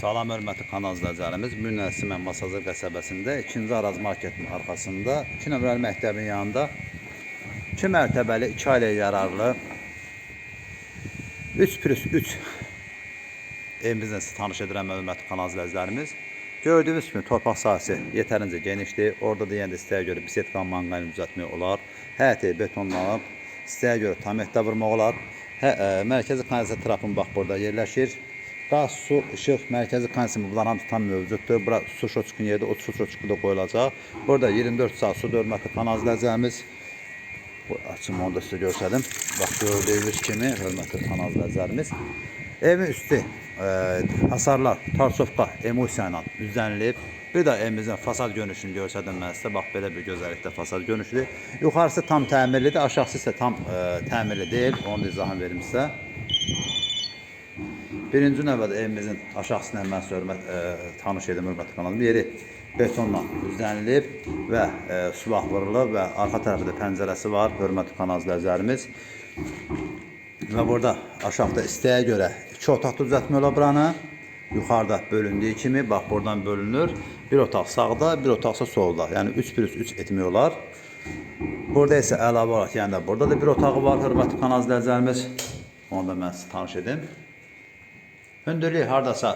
Salam hörmətli kanal izləyicilərimiz. Simən Masazır qəsəbəsində 2-ci Araz marketin arxasında 2 nömrəli məktəbin yanında 2 mərtəbəli 2 ailəyə yararlı 3 plus 3 evimizlə sizi tanış edirəm hörmətli kanal izləyicilərimiz. Gördüyünüz kimi torpaq sahəsi yetərincə genişdir. Orada da də istəyə görə bisetkan manqalini düzəltmək olar. Həyəti betonlanıb, istəyə görə tam etdə vurmaq olar. Hə, ə, mərkəzi kanalizasiya trapın bax burada yerləşir. Qaz, su, işıq, mərkəzi hamısı tam mövcuddur. Bura su şoçkun yerdə o su şoçku da qoyulacaq. Burada 24 saat su dörməkli kanalizasiyamız. Açım onu da sizə göstərdim. Bax gördüyünüz kimi hörmətli kanalizasiyamız. Evin üstü e, hasarlar tarsofka emulsiya ilə. Bir də evimizin fasad görünüşünü göstərdim mən sizə. Bax belə bir gözəllikdə fasad görünüşlü. Yuxarısı tam təmirlidir, aşağısı isə tam e, təmirli deyil. Onu da izahını verim sizə. Birinci növbədə evimizin aşağısından mən sizə hörmət e, tanış edim hörmətli kanalım. Yeri betonla düzənlib və e, sulaq vurulub və arxa tərəfdə pəncərəsi var hörmətli kanal izləyicilərimiz. Və burada aşağıda istəyə görə iki otaqda düzəltmək olar buranı. Yuxarıda bölündüyü kimi bax buradan bölünür. Bir otaq sağda, bir otaqsa solda. Yəni 3 plus 3 etmək olar. Burada isə əlavə olaraq, yəni burada da bir otağı var hörmətli kanal izləyicilərimiz. Onu da mən sizə tanış edim. Hündürlüyü hardasa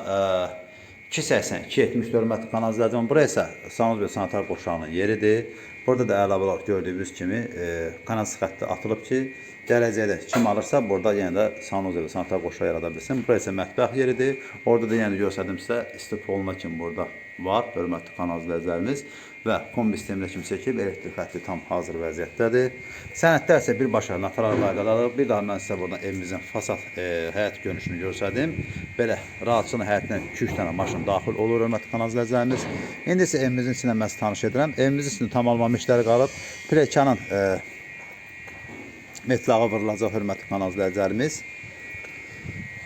e, 2.80, 2.70 hörmətli kanal izləyicim. Bura isə Sanuz və Sanitar qoşağının yeridir. Burada da əlavə olaraq gördüyünüz kimi e, kanal xətti atılıb ki, gələcəkdə kim alırsa burada yenə də Sanuz və Sanitar qoşağı yarada bilsin. Bura isə mətbəx yeridir. Orada da də göstərdim sizə istif olma kimi burada var hörmətli kanal izləyicilərimiz və kombi sisteminə kimi çəkib elektrik xətti tam hazır vəziyyətdədir. Sənədlər isə birbaşa notarial qaydalardır. Bir daha mən sizə buradan evimizin fasad e, həyət görünüşünü göstərdim. Belə rahatçılıq həyətinə 2-3 dənə maşın daxil olur hörmətli kanal izləyicilərimiz. İndi isə evimizin içindən mən tanış edirəm. Evimizin içində tamamlanma işləri qalıb. Plekanın e, metlağı vurulacaq hörmətli kanal izləyicilərimiz.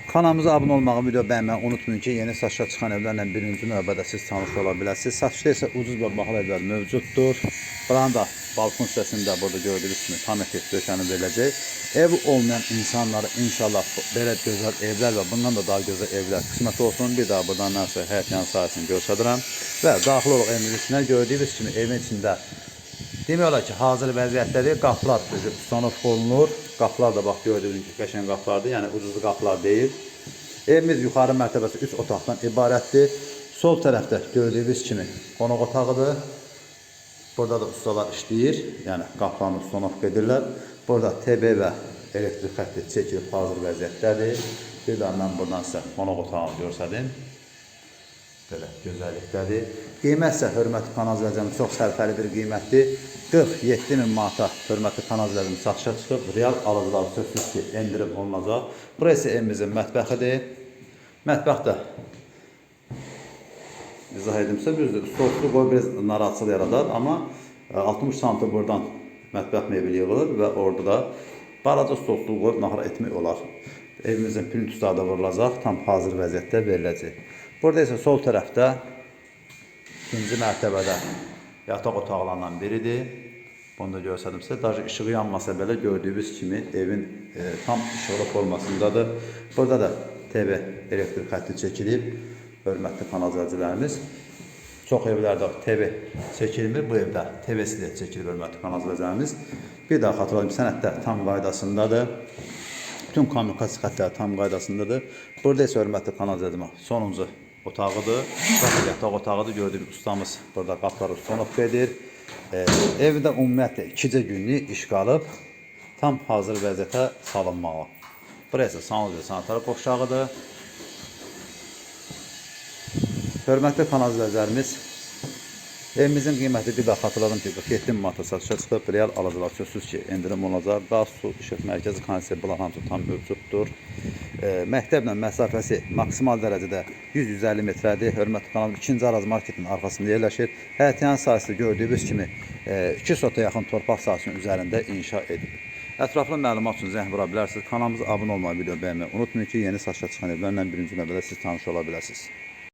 Kanalımıza abunə olmağı, video bəyənməyi unutmayın ki, yeni satışa çıxan evlərlə birinci növbədə siz tanış ola biləsiniz. Satışda isə ucuz və bahalı evlər mövcuddur. Buranın da balkon hissəsində burada gördüyünüz kimi tam etik döşənib veriləcək. Ev olmayan insanlara inşallah belə gözəl evlər və bundan da daha gözəl evlər qismət olsun. Bir daha buradan mən sizə həyat yan sahəsini göstərirəm. Və daxil olaq evimizin içinə gördüyünüz kimi evin içində Demək ki, hazır vəziyyətdədir. Qapılar düzü ustanov olunur. Qapılar da bax gördüyünüz kimi qəşəng qapılardır. Yəni ucuzlu qapılar deyil. Evimiz yuxarı mərtəbəsi 3 otaqdan ibarətdir. Sol tərəfdə gördüyünüz kimi qonaq otağıdır. Burada da ustalar işləyir. Yəni qapılarını ustanov edirlər. Burada TB və elektrik xətti çəkilib hazır vəziyyətdədir. Bir daha mən buradan sizə qonaq otağını göstərdim. Belə gözəllikdədir. Qiymət isə hörmətli kanal izləyicimiz çox sərfəli bir qiymətdir. 47 min manata hörmətli kanal izləyicimiz satışa çıxıb. Real alıcılar sözsüz ki, endirim olunacaq. Burası evimizin mətbəxidir. Mətbəx də izah edimsə düzdür. Stolsuz qoy biraz narahatçılıq yaradar, amma e, 60 sm buradan mətbəx mebeli yığılır və orada da balaca stolsuz qoyub nahar etmək olar. Evimizin plintüsləri da vurulacaq, tam hazır vəziyyətdə veriləcək. Burada isə sol tərəfdə ikinci mərtəbədə yataq otaqlarından biridir. Bunu da göstərdim sizə. Daha işığı yanmasa belə gördüyünüz kimi evin e, tam işıqlı formasındadır. Burada da TV elektrik xətti çəkilib. Hörmətli kanal izləyicilərimiz. Çox evlərdə TV çəkilmir. Bu evdə TV-si də çəkilir hörmətli kanal izləyicilərimiz. Bir daha xatırlayım, sənədlər tam qaydasındadır. Bütün kommunikasiya xəttləri tam qaydasındadır. Burada isə hörmətli kanal izləyicilər sonuncu otağıdır. Bakı yataq otağıdır. Gördüyünüz ustamız burada qapıları sonub edir. E, evdə ümumiyyətlə 2 günlük iş qalıb tam hazır vəziyyətə salınmalı. Burası və sanitar qoşağıdır. Hörmətli kanal izləyicilərimiz, evimizin qiyməti bir daha xatırladım ki, 47 manata satışa çıxıb, real alıcılar sözsüz ki, endirim olacaq. Qaz, su, işıq, mərkəzi kanaliziya bunlar hamısı tam mövcuddur. E, məktəblə məsafəsi maksimal dərəcədə 100-150 metrədir. Hörmətli kanal 2-ci Araz marketin arxasında yerləşir. Həyətyan sahəsi gördüyünüz kimi 2 sota yaxın torpaq sahəsinin üzərində inşa edilib. Ətraflı məlumat üçün zəng vura bilərsiniz. Kanalımıza abunə olmayı, video bəyənməyi unutmayın ki, yeni satışa çıxan evlərlə birinci növbədə siz tanış ola biləsiniz.